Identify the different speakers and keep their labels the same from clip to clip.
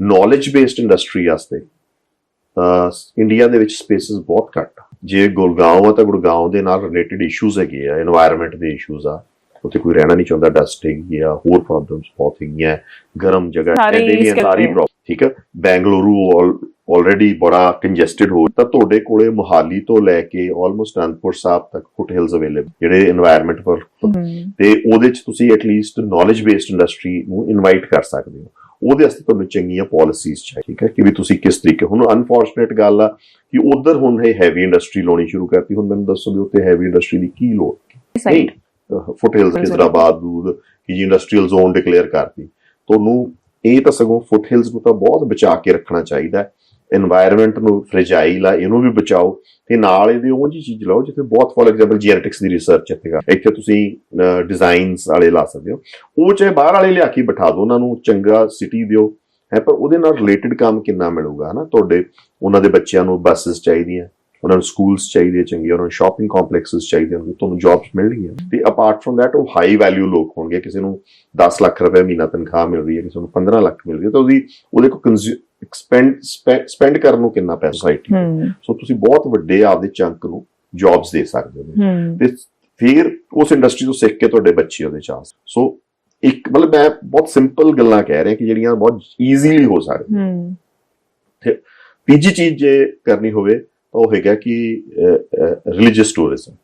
Speaker 1: Knowledge based industry ਵਾਸਤੇ India ਦੇ ਵਿੱਚ ਸਪੇਸਸ ਬਹੁਤ ਘੱਟ ਜੇ ਗੁਰਗਾਉਂ ਆ ਤਾਂ ਗੁਰਗਾਉਂ ਦੇ ਨਾਲ ਰਿਲੇਟਡ ਇਸ਼ੂਜ਼ ਹੈਗੇ ਆ এনवायरमेंट ਦੇ ਇਸ਼ੂਜ਼ ਆ। ਉੱਥੇ ਕੋਈ ਰਹਿਣਾ ਨਹੀਂ ਚਾਹੁੰਦਾ ਡਸਟਿੰਗ ਜਾਂ ਹੋਰ ਪ੍ਰੋਬਲਮਸ ਬਹੁਤ ਹੈਗੀਆਂ ਗਰਮ ਜਗ੍ਹਾ ਕਹਿੰਦੇ
Speaker 2: ਨਹੀਂ
Speaker 1: ਸਾਰੀ ਪ੍ਰੋਬਲਮ ਠੀਕ ਹੈ ਬੈਂਗਲੁਰੂ ਆਲਰੇਡੀ ਬੜਾ ਕੰਜੈਸਟਡ ਹੋ ਤਾਂ ਤੁਹਾਡੇ ਕੋਲੇ ਮੁਹਾਲੀ ਤੋਂ ਲੈ ਕੇ ਆਲਮੋਸਟ ਅਨਪੁਰ ਸਾਹਿਬ ਤੱਕ ਫੁੱਟ ਹਿਲਸ ਅਵੇਲੇਬਲ ਜਿਹੜੇ এনवायरमेंट ਪਰ ਤੇ। ਉਹਦੇ ਵਿੱਚ ਤੁਸੀਂ at least knowledge based industry ਨੂੰ ਇਨਵਾਈਟ ਕਰ ਸਕਦੇ ਹੋ। ਉਹਦੇ ਵਾਸਤੇ ਤੁਹਾਨੂੰ ਚੰਗੀਆਂ ਪਾਲਿਸੀਜ਼ ਚਾਹੀਦੀ ਠੀਕ ਹੈ ਕਿ ਵੀ ਤੁਸੀਂ ਕਿਸ ਤਰੀਕੇ ਹੁਣ ਅਨਫੋਰਚੂਨੇਟ ਗੱਲ ਆ ਕਿ ਉਧਰ ਹੁਣ ਇਹ ਹੈਵੀ ਇੰਡਸਟਰੀ ਲਾਉਣੀ ਸ਼ੁਰੂ ਕਰਤੀ ਹੁਣ ਮੈਨੂੰ ਦੱਸੋ ਵੀ ਉੱਥੇ ਹੈਵੀ ਇੰਡਸਟਰੀ ਦੀ ਕੀ ਲੋੜ
Speaker 2: ਸਾਈਡ
Speaker 1: ਫੁੱਟ ਹਿਲਸ ਖਿਜ਼ਰਾਬਾਦ ਦੂਦ ਕਿ ਜੀ ਇੰਡਸਟਰੀਅਲ ਜ਼ੋਨ ਡਿਕਲੇਅਰ ਕਰਤੀ। ਤੁਹਾਨੂੰ ਇਹ ਤਾਂ ਸਗੋਂ ਫੁੱਟ ਹਿਲਸ ਨੂੰ ਤਾਂ ਬਹੁਤ ਬਚਾ ਕੇ ਰੱਖਣਾ ਚਾਹੀਦਾ ਹੈ। এনवायरमेंट ਨੂੰ ਫ੍ਰੇਜਾਈਲ ਆ, ਇਹਨੂੰ ਵੀ ਬਚਾਓ ਤੇ ਨਾਲ ਇਹਦੇ ਉਹ ਜੀ ਚੀਜ਼ ਲਾਓ ਜਿੱਥੇ ਬਹੁਤ ਫੋਰ ਐਗਜ਼ਾਮਪਲ ਜੀਨੈਟਿਕਸ ਦੀ ਰਿਸਰਚ ਇੱਥੇ ਕਰ ਇੱਥੇ ਤੁਸੀਂ ਡਿਜ਼ਾਈਨਸ ਵਾਲੇ ਲਾ ਸਕਦੇ ਹੋ। ਉਹ ਚਾਹੇ ਬਾਹਰ ਵਾਲੇ ਲਿਆ ਕੇ ਬਿਠਾ ਦਿਓ, ਉਹਨਾਂ ਨੂੰ ਚੰਗਾ ਸਿਟੀ ਦਿਓ, ਹੈ, ਪਰ ਉਹਦੇ ਨਾਲ ਰਿਲੇਟਡ ਕੰਮ ਕਿੰਨਾ ਮਿਲੂਗਾ, ਹਨਾ? ਤੁਹਾਡੇ, ਉਹਨਾਂ ਦੇ ਬੱਚਿਆਂ ਨੂੰ ਬੱਸਸ ਚਾਹੀਦੀਆਂ, ਉਹਨਾਂ ਨੂੰ ਸਕੂਲਸ ਚਾਹੀਦੇ ਚੰਗੇ, ਉਹਨਾਂ ਨੂੰ ਸ਼ਾਪਿੰਗ ਕੰਪਲੈਕਸਸ ਚਾਹੀਦੇ ਉਹਨਾਂ ਤੁਹਾਨੂੰ ਜੌਬਸ ਮਿਲਣਗੀਆਂ। ਤੇ ਅਪਾਰਟ ਫਰਮ ਦੈਟ ਉਹ ਹਾਈ ਵੈਲਿਊ ਲੋਕ ਹੋਣਗੇ, ਕਿਸੇ ਨੂੰ 10 ਲੱਖ ਰੁਪਏ ਮਹੀਨਾ ਤਨਖਾਹ ਮਿਲ ਰਹੀ ਹੈ, ਕਿਸੇ ਨੂੰ 15 ਲੱਖ ਮਿਲ ਰਹੀ ਹੈ, ਤਾਂ ਉਹਦੀ ਉਹਦੇ ਕੋ ਐਕਸਪੈਂਡ ਸਪੈਂਡ ਕਰਨ ਨੂੰ ਕਿੰਨਾ ਪੈਸਾ ਸੋਸਾਇਟੀ ਸੋ ਤੁਸੀਂ ਬਹੁਤ ਵੱਡੇ ਆਪਦੇ ਚੰਕ ਨੂੰ ਜੌਬਸ ਦੇ ਸਕਦੇ ਹੋ। ਤੇ ਫਿਰ ਉਸ ਇੰਡਸਟਰੀ ਤੋਂ ਸਿੱਖ ਕੇ ਤੁਹਾਡੇ ਬੱਚੇ ਉਹਦੇ ਚ ਆ ਸਕਦੇ। ਸੋ ਇੱਕ ਮਤਲਬ ਮੈਂ ਬਹੁਤ ਸਿੰਪਲ ਗੱਲਾਂ ਕਹਿ ਰਿਹਾ ਕਿ ਜਿਹੜੀਆਂ ਬਹੁਤ ਈਜ਼ੀਲੀ ਹੋ ਸਕਦੀਆਂ।
Speaker 2: ਹਮ
Speaker 1: ਤੀਜੀ ਚੀਜ਼ ਜੇ ਕਰਨੀ ਹੋਵੇ ਤਾਂ ਉਹ ਹੈਗਾ ਕਿ ਰਿਲੀਜੀਅਸ ਟੂਰਿਜ਼ਮ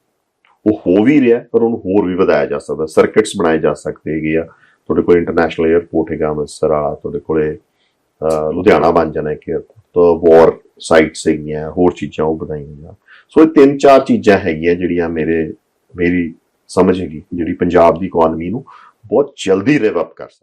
Speaker 1: ਉਹ ਹੋ ਵੀ ਰਿਹਾ ਪਰ ਉਹਨੂੰ ਹੋਰ ਵੀ ਵਧਾਇਆ ਜਾ ਸਕਦਾ। ਸਰਕਟਸ ਬਣਾਏ ਜਾ ਸਕਦੇ ਹੈਗੇ ਆ। ਤੁਹਾਡੇ ਕੋਲ ਇੰਟਰਨੈਸ਼ਨਲ 에ਅਰਪੋਰਟ ਹੈਗਾ ਅੰਮ੍ਰਿਤਸਰ ਵਾਲਾ ਤੁਹਾਡੇ ਕੋਲੇ ਲੁਧਿਆਣਾ ਬਣ ਜਾਣਾ ਇੱਕ airport, ਤਾਂ ਵਾਰ ਸਾਈਟਸ ਹੈਗੀਆਂ ਹੋਰ ਚੀਜ਼ਾਂ ਉਹ ਬਣਾਈਆਂ। ਸੋ ਇਹ ਤਿੰਨ ਚਾਰ ਚੀਜ਼ਾਂ ਹੈਗੀਆਂ ਜਿਹੜੀਆਂ ਮੇਰੇ ਮੇਰੀ ਸਮਝ ਹੈਗੀ ਜਿਹੜੀ ਪੰਜਾਬ ਦੀ ਇਕਨੋਮੀ ਨੂੰ ਬਹੁਤ ਜਲਦੀ ਰਿਵ ਅਪ ਕਰ ਸਕਦੀ।